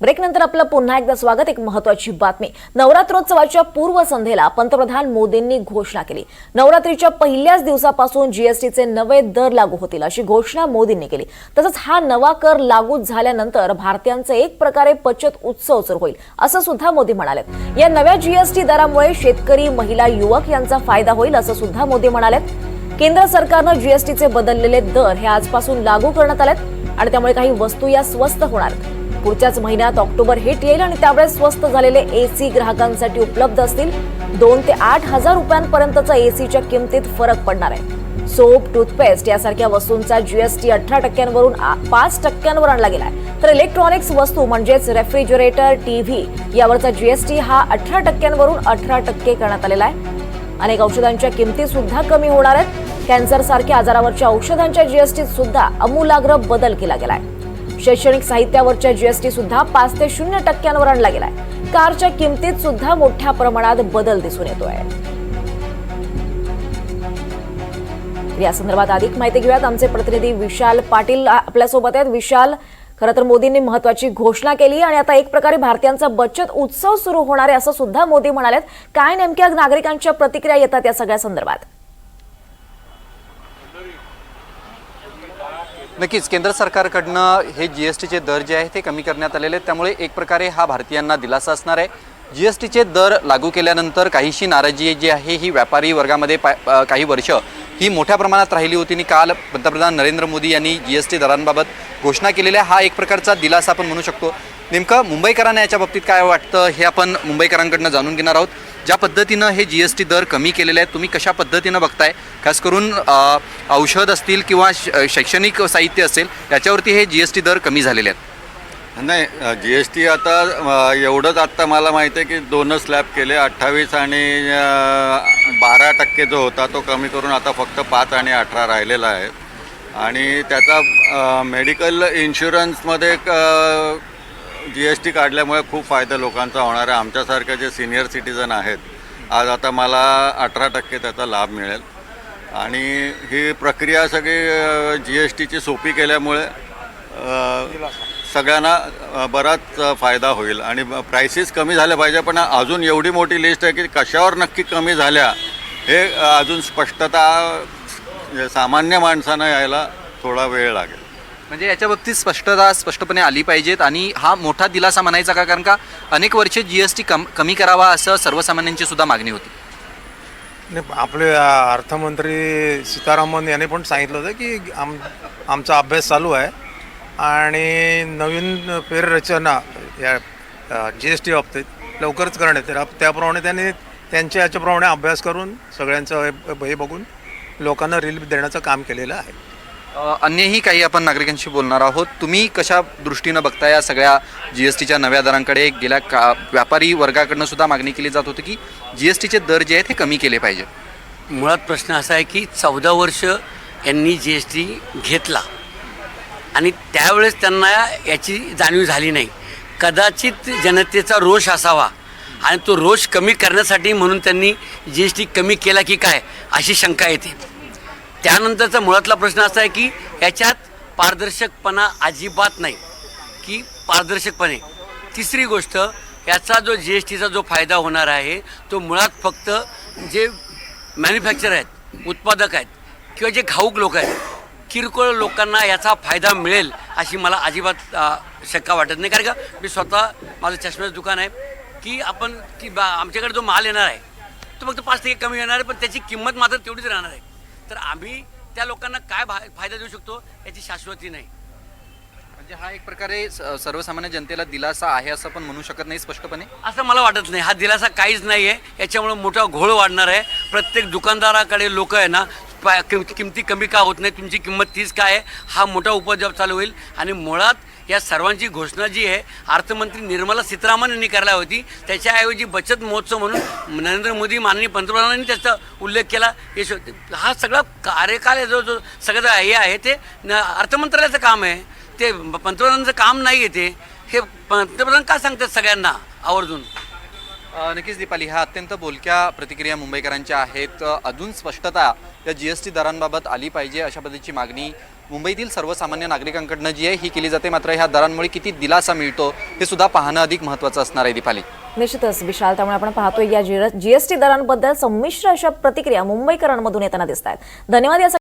ब्रेकनंतर आपलं पुन्हा एकदा स्वागत एक महत्वाची बातमी. नवरात्रोत्सवाच्या पूर्वसंध्येला पंतप्रधान मोदींनी घोषणा केली. नवरात्रीच्या पहिल्याच दिवसापासून जीएसटीचे नवे दर लागू होतील अशी घोषणा मोदींनी केली. तसंच हा नवा कर लागू झाल्यानंतर भारतीयांचे एक प्रकारे बचत उत्सव सुरू होईल असं सुद्धा मोदी म्हणाले. या नव्या जीएसटी दरामुळे शेतकरी महिला युवक यांचा फायदा होईल असं सुद्धा मोदी म्हणाले. केंद्र सरकारनं जीएसटीचे बदललेले दर हे आजपासून लागू करण्यात आलेत आणि त्यामुळे काही वस्तू या स्वस्त होणार. पुढच्याच महिन्यात ऑक्टोबर हिट येईल आणि त्यावेळेस स्वस्त झालेले एसी ग्राहकांसाठी उपलब्ध असतील दोन ते आठ हजार रुपयांपर्यंतचा एसीच्या किमतीत फरक पडणार आहे. सोप टूथपेस्ट यासारख्या वस्तूंचा जीएसटी अठरा टक्क्यांवरून आ- पाच टक्क्यांवर आणला गेलाय. तर इलेक्ट्रॉनिक्स वस्तू म्हणजेच रेफ्रिजरेटर टीव्ही यावरचा जीएसटी हा अठरा टक्क्यांवरून अठरा टक्के करण्यात आलेला आहे. अनेक औषधांच्या किमती सुद्धा कमी होणार आहेत. कॅन्सर सारख्या आजारावरच्या औषधांच्या जीएसटीत सुद्धा अमूलाग्र बदल केला गेलाय. शैक्षणिक साहित्यावरच्या जीएसटी सुद्धा पाच ते शून्य टक्क्यांवर आणला गेलाय. कारच्या किमतीत सुद्धा मोठ्या प्रमाणात बदल दिसून येतोय. आहे या संदर्भात अधिक माहिती घेऊयात. आमचे प्रतिनिधी विशाल पाटील आपल्यासोबत आहेत. विशाल खरं तर मोदींनी महत्वाची घोषणा केली आणि आता एक प्रकारे भारतीयांचा बचत उत्सव सुरू होणार आहे असं सुद्धा मोदी म्हणाले काय नेमक्या नागरिकांच्या प्रतिक्रिया येतात या सगळ्या संदर्भात? नक्कीच केंद्र सरकारकडनं हे जी एस टीचे दर जे आहे ते कमी करण्यात आलेले आहेत. त्यामुळे एक प्रकारे हा भारतीयांना दिलासा असणार आहे. जी एस टीचे दर लागू केल्यानंतर काहीशी नाराजी जी आहे ही व्यापारी वर्गामध्ये पा काही वर्ष ही मोठ्या प्रमाणात राहिली होती. आणि काल पंतप्रधान नरेंद्र मोदी यांनी जी एस टी दरांबाबत घोषणा केलेल्या हा एक प्रकारचा दिलासा आपण म्हणू शकतो. नेमकं मुंबईकरांना याच्या बाबतीत काय वाटतं हे आपण मुंबईकरांकडनं जाणून घेणार आहोत. ज्या पद्धतीनं हे जी एस टी दर कमी केलेले आहेत तुम्ही कशा पद्धतीनं बघताय? खास करून औषध असतील किंवा श- शैक्षणिक साहित्य असेल याच्यावरती हे जी एस टी दर कमी झालेले आहेत. नाही जी एस टी आता एवढंच आत्ता मला माहिती आहे की दोनच स्लॅब केले अठ्ठावीस आणि बारा टक्के जो होता तो कमी करून आता फक्त पाच आणि अठरा राहिलेला आहे. आणि त्याचा मेडिकल इन्शुरन्समध्ये जी एस टी काढल्यामुळे खूप फायदा लोकांचा होणार आहे. आमच्यासारखे जे सिनियर सिटीजन आहेत आज आता मला अठरा टक्के त्याचा लाभ मिळेल. आणि ही प्रक्रिया सगळी जी एस टीची सोपी केल्यामुळे सगळ्यांना बराच फायदा होईल. आणि प्रायसेस कमी झाल्या पाहिजे पण अजून एवढी मोठी लिस्ट आहे की कशावर नक्की कमी झाल्या हे अजून स्पष्टता सामान्य माणसांना यायला थोडा वेळ लागेल. म्हणजे याच्या बाबतीत स्पष्टता स्पष्टपणे आली पाहिजेत आणि हा मोठा दिलासा म्हणायचा का? कारण का अनेक वर्षे जी एस टी कम कमी करावा असं सर्वसामान्यांची सुद्धा मागणी होती. नाही आपले अर्थमंत्री सीतारामन यांनी पण सांगितलं होतं की आम आमचा अभ्यास चालू आहे आणि नवीन फेररचना या जी एस टी बाबतीत लवकरच करण्यात येईल. त्याप्रमाणे त्यांनी त्यांच्या याच्याप्रमाणे अभ्यास करून सगळ्यांचं हे- बघून लोकांना रिलीफ देण्याचं काम केलेलं आहे. अन्यही काही आपण नागरिकांशी बोलणार आहोत. तुम्ही कशा दृष्टीनं बघता या सगळ्या जी एस टीच्या नव्या दरांकडे? गेल्या का व्यापारी वर्गाकडनं सुद्धा मागणी केली जात होती की जी एस टीचे दर जे आहेत ते कमी केले पाहिजे. मुळात प्रश्न असा आहे की चौदा वर्ष यांनी जी एस टी घेतला आणि त्यावेळेस त्यांना याची जाणीव झाली नाही. कदाचित जनतेचा रोष असावा आणि तो रोष कमी करण्यासाठी म्हणून त्यांनी जी एस टी कमी केला की काय अशी शंका येते. त्यानंतरचा मुळातला प्रश्न असा आहे की याच्यात पारदर्शकपणा अजिबात नाही. की पारदर्शकपणे. तिसरी गोष्ट याचा जो जी एस टीचा जो फायदा होणार आहे तो मुळात फक्त जे मॅन्युफॅक्चर आहेत उत्पादक आहेत किंवा जे घाऊक लोक आहेत किरकोळ लोकांना याचा फायदा मिळेल अशी मला अजिबात शक्का वाटत नाही. कारण का मी स्वतः माझं चष्म्याचं दुकान आहे की आपण की बा आमच्याकडे जो माल येणार आहे तो फक्त पाच टक्के कमी येणार आहे पण त्याची किंमत मात्र तेवढीच राहणार आहे. तर आम्ही त्या लोकांना काय फायदा देऊ शकतो याची शाश्वती नाही. म्हणजे हा एक प्रकारे सर्वसामान्य जनतेला दिलासा आहे असं पण म्हणू शकत नाही स्पष्टपणे? असं मला वाटत नाही. हा दिलासा काहीच नाही आहे याच्यामुळे मोठा घोळ वाढणार आहे. प्रत्येक दुकानदाराकडे लोक आहे ना किमती कमी का होत नाही? तुमची किंमत तीच काय आहे? हा मोठा उपद्रव चालू होईल. आणि मुळात या सर्वांची घोषणा जी आहे अर्थमंत्री निर्मला सीतारामन यांनी करायला होती. त्याच्याऐवजी बचत महोत्सव म्हणून नरेंद्र मोदी माननीय पंतप्रधानांनी त्याचा उल्लेख केला. यश हा सगळा कार्यकाल जो जो सगळं हे आहे ते न- अर्थमंत्रालयाचं काम आहे. ते पंतप्रधानांचं काम नाही आहे ते. हे पंतप्रधान का सांगतात सगळ्यांना आवर्जून? नक्कीच दीपाली ह्या अत्यंत बोलक्या प्रतिक्रिया मुंबईकरांच्या आहेत. अजून स्पष्टता या जी एस टी दरांबाबत आली पाहिजे अशा पद्धतीची मागणी मुंबईतील सर्वसामान्य नागरिकांकडनं जी आहे ही केली जाते. मात्र ह्या दरांमुळे किती दिलासा मिळतो हे सुद्धा पाहणं अधिक महत्त्वाचं असणार आहे दीपाली. निश्चितच विशाल त्यामुळे आपण पाहतोय या जीएसटी दरांबद्दल संमिश्र अशा प्रतिक्रिया मुंबईकरांमधून येताना दिसत आहेत धन्यवाद